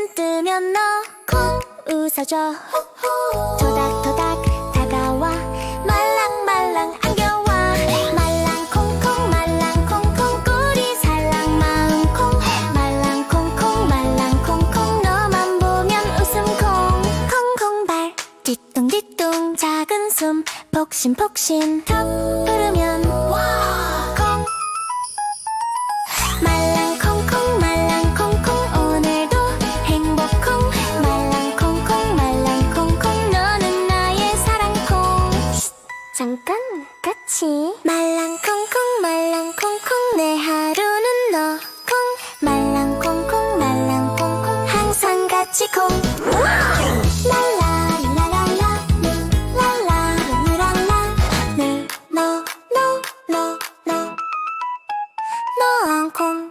눈 뜨면 너콩 웃어줘. 토닥토닥 다가와. 말랑말랑 안겨와. 말랑콩콩 말랑콩콩 꼬리 살랑 마음 콩. 말랑콩콩 말랑콩콩 너만 보면 웃음콩. 콩콩발 뒤뚱뒤뚱 작은 숨 폭신폭신. 턱 잠깐 같이. 말랑콩콩 말랑콩콩 내 하루는 너 콩 말랑콩콩 말랑콩콩 항상 같이 콩. 랄라라라라 랄라 랄라 늘너너너너. 너랑 콩.